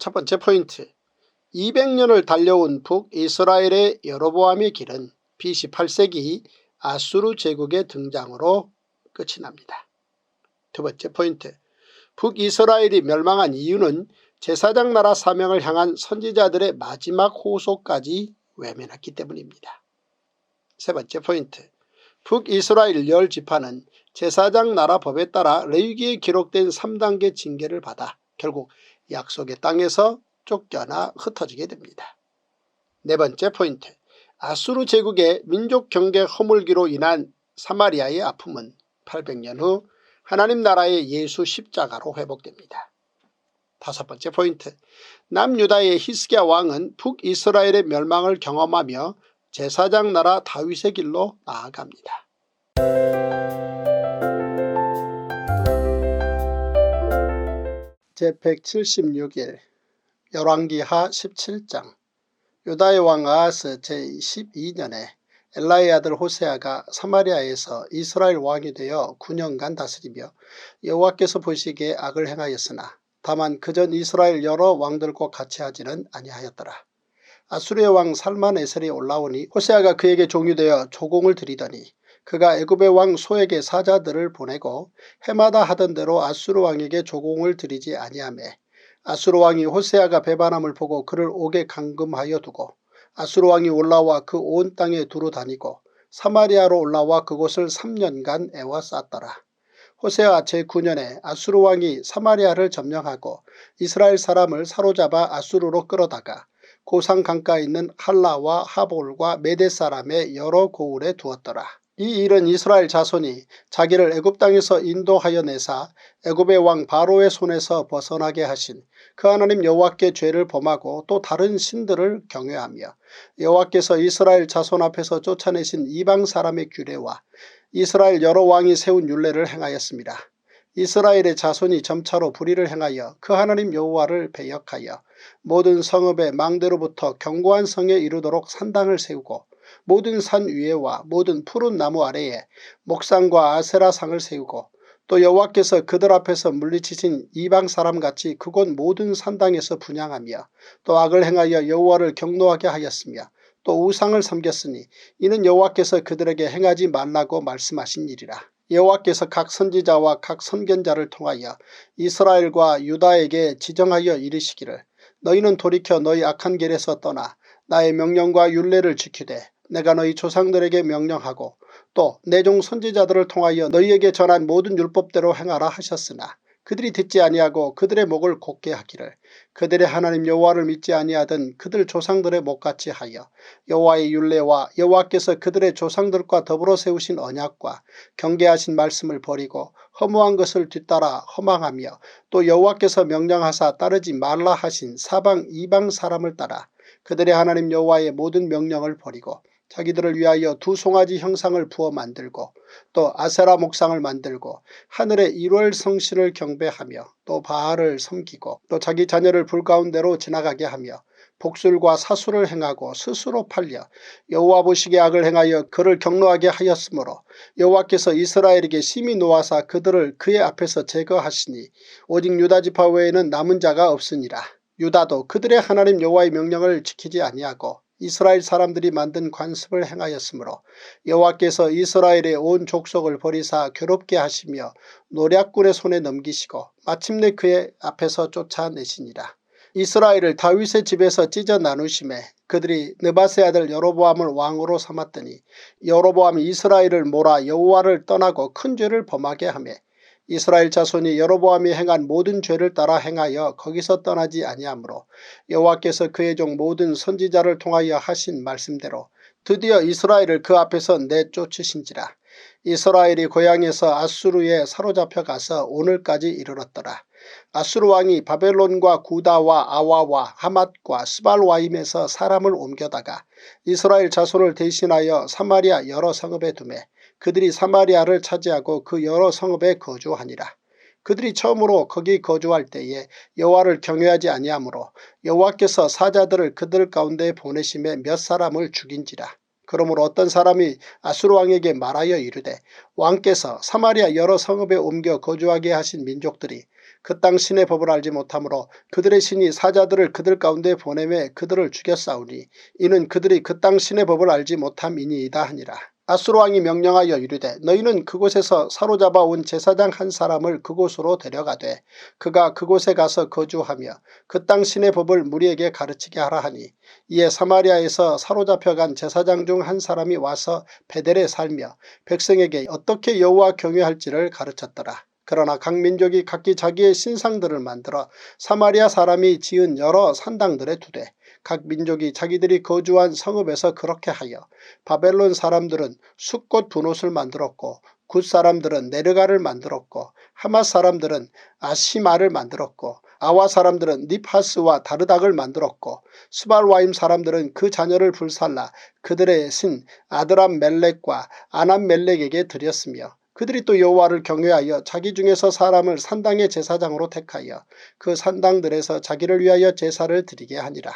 첫 번째 포인트 200년을 달려온 북이스라엘의 여로보암의 길은 BC 8세기 아수르 제국의 등장으로 끝이 납니다. 두 번째 포인트 북이스라엘이 멸망한 이유는 제사장 나라 사명을 향한 선지자들의 마지막 호소까지 외면했기 때문입니다. 세 번째 포인트 북이스라엘 열 지파는 제사장 나라 법에 따라 레위기에 기록된 3단계 징계를 받아 결국 약속의 땅에서 쫓겨나 흩어지게 됩니다. 네 번째 포인트 아수르 제국의 민족 경계 허물기로 인한 사마리아의 아픔은 800년 후 하나님 나라의 예수 십자가로 회복됩니다. 다섯 번째 포인트 남유다의 히스기야 왕은 북이스라엘의 멸망을 경험하며 제사장 나라 다윗의 길로 나아갑니다. 제176일 열왕기하 17장 유다의 왕 아하스 제12년에 엘라의 아들 호세아가 사마리아에서 이스라엘 왕이 되어 9년간 다스리며 여호와께서 보시기에 악을 행하였으나 다만 그전 이스라엘 여러 왕들과 같이 하지는 아니하였더라. 아수르의 왕 살만 에셀이 올라오니 호세아가 그에게 종유되어 조공을 드리더니 그가 애굽의 왕 소에게 사자들을 보내고 해마다 하던 대로 아수르 왕에게 조공을 드리지 아니하며 아수르 왕이 호세아가 배반함을 보고 그를 옥에 감금하여 두고 아수르 왕이 올라와 그 온 땅에 두루 다니고 사마리아로 올라와 그곳을 3년간 애워쌌더라. 호세아 제9년에 아수르 왕이 사마리아를 점령하고 이스라엘 사람을 사로잡아 아수르로 끌어다가 고상 강가에 있는 할라와 하볼과 메대 사람의 여러 고을에 두었더라. 이 일은 이스라엘 자손이 자기를 애굽 땅에서 인도하여 내사 애굽의 왕 바로의 손에서 벗어나게 하신 그 하나님 여호와께 죄를 범하고 또 다른 신들을 경외하며 여호와께서 이스라엘 자손 앞에서 쫓아내신 이방 사람의 규례와 이스라엘 여러 왕이 세운 율례를 행하였습니다. 이스라엘의 자손이 점차로 불의를 행하여 그 하나님 여호와를 배역하여 모든 성읍의 망대로부터 견고한 성에 이르도록 산당을 세우고 모든 산 위에와 모든 푸른 나무 아래에 목상과 아세라상을 세우고 또 여호와께서 그들 앞에서 물리치신 이방 사람같이 그곳 모든 산당에서 분양하며 또 악을 행하여 여호와를 경노하게 하였으며 또 우상을 섬겼으니 이는 여호와께서 그들에게 행하지 말라고 말씀하신 일이라. 여호와께서 각 선지자와 각 선견자를 통하여 이스라엘과 유다에게 지정하여 이르시기를 너희는 돌이켜 너희 악한 길에서 떠나 나의 명령과 율례를 지키되 내가 너희 조상들에게 명령하고 또 내종 선지자들을 통하여 너희에게 전한 모든 율법대로 행하라 하셨으나 그들이 듣지 아니하고 그들의 목을 곧게 하기를 그들의 하나님 여호와를 믿지 아니하던 그들 조상들의 목같이 하여 여호와의 율례와 여호와께서 그들의 조상들과 더불어 세우신 언약과 경계하신 말씀을 버리고 허무한 것을 뒤따라 허망하며 또 여호와께서 명령하사 따르지 말라 하신 사방 이방 사람을 따라 그들의 하나님 여호와의 모든 명령을 버리고 자기들을 위하여 두 송아지 형상을 부어 만들고 또 아세라 목상을 만들고 하늘의 1월 성신을 경배하며 또 바알을 섬기고 또 자기 자녀를 불 가운데로 지나가게 하며 복술과 사수를 행하고 스스로 팔려 여호와 보시기에 악을 행하여 그를 경노하게 하였으므로 여호와께서 이스라엘에게 심히 놓아사 그들을 그의 앞에서 제거하시니 오직 유다지파 외에는 남은 자가 없으니라. 유다도 그들의 하나님 여호와의 명령을 지키지 아니하고 이스라엘 사람들이 만든 관습을 행하였으므로 여호와께서 이스라엘의 온 족속을 버리사 괴롭게 하시며 노략군의 손에 넘기시고 마침내 그의 앞에서 쫓아내시니라. 이스라엘을 다윗의 집에서 찢어 나누심에 그들이 느바세 아들 여로보암을 왕으로 삼았더니 여로보암이 이스라엘을 몰아 여호와를 떠나고 큰 죄를 범하게 하며 이스라엘 자손이 여로보암이 행한 모든 죄를 따라 행하여 거기서 떠나지 아니하므로 여호와께서 그의 종 모든 선지자를 통하여 하신 말씀대로 드디어 이스라엘을 그 앞에서 내쫓으신지라. 이스라엘이 고향에서 아수르에 사로잡혀 가서 오늘까지 이르렀더라. 아수르 왕이 바벨론과 구다와 아와와 하맛과 스발와임에서 사람을 옮겨다가 이스라엘 자손을 대신하여 사마리아 여러 성읍에 두매 그들이 사마리아를 차지하고 그 여러 성읍에 거주하니라. 그들이 처음으로 거기 거주할 때에 여호와를 경외하지 아니하므로 여호와께서 사자들을 그들 가운데 보내심에 몇 사람을 죽인지라. 그러므로 어떤 사람이 아수르 왕에게 말하여 이르되 왕께서 사마리아 여러 성읍에 옮겨 거주하게 하신 민족들이 그 땅 신의 법을 알지 못하므로 그들의 신이 사자들을 그들 가운데 보내매 그들을 죽였사오니 이는 그들이 그 땅 신의 법을 알지 못함이니이다 하니라. 아수르 왕이 명령하여 이르되 너희는 그곳에서 사로잡아 온 제사장 한 사람을 그곳으로 데려가되 그가 그곳에 가서 거주하며 그 땅 신의 법을 무리에게 가르치게 하라 하니 이에 사마리아에서 사로잡혀간 제사장 중 한 사람이 와서 베델에 살며 백성에게 어떻게 여호와 경외할지를 가르쳤더라. 그러나 각 민족이 각기 자기의 신상들을 만들어 사마리아 사람이 지은 여러 산당들에 두되 각 민족이 자기들이 거주한 성읍에서 그렇게 하여 바벨론 사람들은 숫꽃 분옷을 만들었고 굿 사람들은 네르가를 만들었고 하마 사람들은 아시마를 만들었고 아와 사람들은 니파스와 다르닥을 만들었고 스발와임 사람들은 그 자녀를 불살라 그들의 신 아드람 멜렉과 아남 멜렉에게 드렸으며 그들이 또 여호와를 경외하여 자기 중에서 사람을 산당의 제사장으로 택하여 그 산당들에서 자기를 위하여 제사를 드리게 하니라.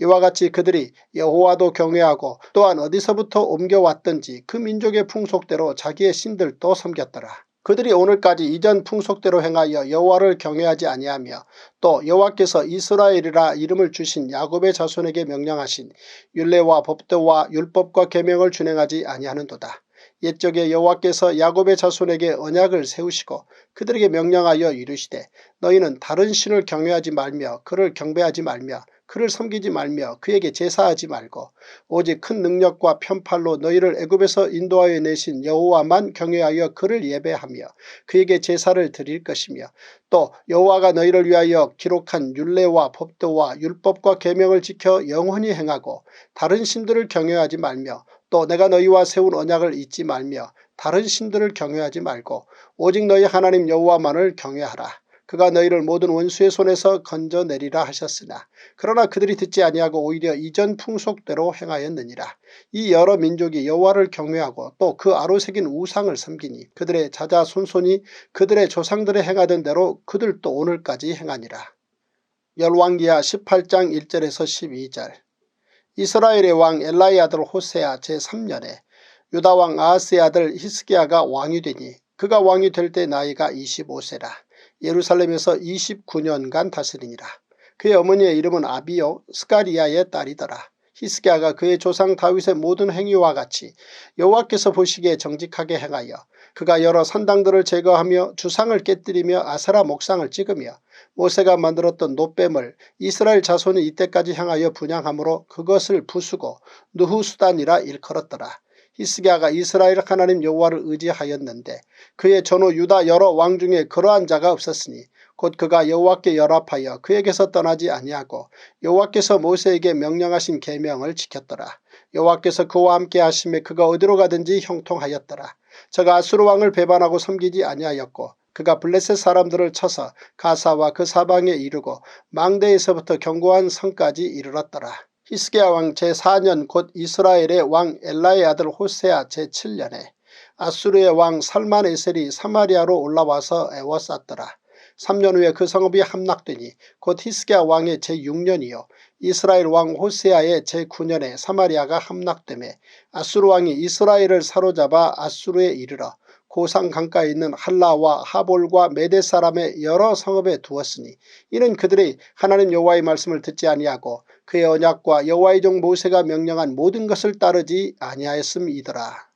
이와 같이 그들이 여호와도 경외하고 또한 어디서부터 옮겨왔든지 그 민족의 풍속대로 자기의 신들도 섬겼더라. 그들이 오늘까지 이전 풍속대로 행하여 여호와를 경외하지 아니하며 또 여호와께서 이스라엘이라 이름을 주신 야곱의 자손에게 명령하신 율례와 법도와 율법과 계명을 준행하지 아니하는도다. 옛적에 여호와께서 야곱의 자손에게 언약을 세우시고 그들에게 명령하여 이르시되 너희는 다른 신을 경외하지 말며 그를 경배하지 말며 그를 섬기지 말며 그에게 제사하지 말고 오직 큰 능력과 편팔로 너희를 애굽에서 인도하여 내신 여호와만 경외하여 그를 예배하며 그에게 제사를 드릴 것이며 또 여호와가 너희를 위하여 기록한 율례와 법도와 율법과 계명을 지켜 영원히 행하고 다른 신들을 경외하지 말며 또 내가 너희와 세운 언약을 잊지 말며 다른 신들을 경외하지 말고 오직 너희 하나님 여호와만을 경외하라. 그가 너희를 모든 원수의 손에서 건져내리라 하셨으나 그러나 그들이 듣지 아니하고 오히려 이전 풍속대로 행하였느니라. 이 여러 민족이 여호와를 경외하고 또 그 아로새긴 우상을 섬기니 그들의 자자 손손이 그들의 조상들의 행하던 대로 그들도 오늘까지 행하니라. 열왕기하 18장 1절에서 12절 이스라엘의 왕 엘라의 아들 호세아 제3년에 유다 왕 아하스의 아들 히스기야가 왕이 되니 그가 왕이 될 때 나이가 25세라. 예루살렘에서 29년간 다스리니라. 그의 어머니의 이름은 아비요 스가리아의 딸이더라. 히스기야가 그의 조상 다윗의 모든 행위와 같이 여호와께서 보시기에 정직하게 행하여 그가 여러 산당들을 제거하며 주상을 깨뜨리며 아세라 목상을 찍으며 모세가 만들었던 노뱀을 이스라엘 자손이 이때까지 향하여 분양함으로 그것을 부수고 누후수단이라 일컬었더라. 히스기야가 이스라엘 하나님 여호와를 의지하였는데 그의 전후 유다 여러 왕 중에 그러한 자가 없었으니 곧 그가 여호와께 열합하여 그에게서 떠나지 아니하고 여호와께서 모세에게 명령하신 계명을 지켰더라. 여호와께서 그와 함께 하심에 그가 어디로 가든지 형통하였더라. 저가 아수르 왕을 배반하고 섬기지 아니하였고 그가 블레셋 사람들을 쳐서 가사와 그 사방에 이르고 망대에서부터 견고한 성까지 이르렀더라. 히스기야 왕 제4년 곧 이스라엘의 왕 엘라의 아들 호세아 제7년에 아수르의 왕 살만 에셀이 사마리아로 올라와서 애워쌌더라. 3년 후에 그 성읍이 함락되니 곧 히스기야 왕의 제6년이요 이스라엘 왕 호세아의 제9년에 사마리아가 함락되매 아수르 왕이 이스라엘을 사로잡아 아수르에 이르러 고상 강가에 있는 할라와 하볼과 메대 사람의 여러 성읍에 두었으니 이는 그들이 하나님 여호와의 말씀을 듣지 아니하고 그의 언약과 여호와의 종 모세가 명령한 모든 것을 따르지 아니하였음이더라.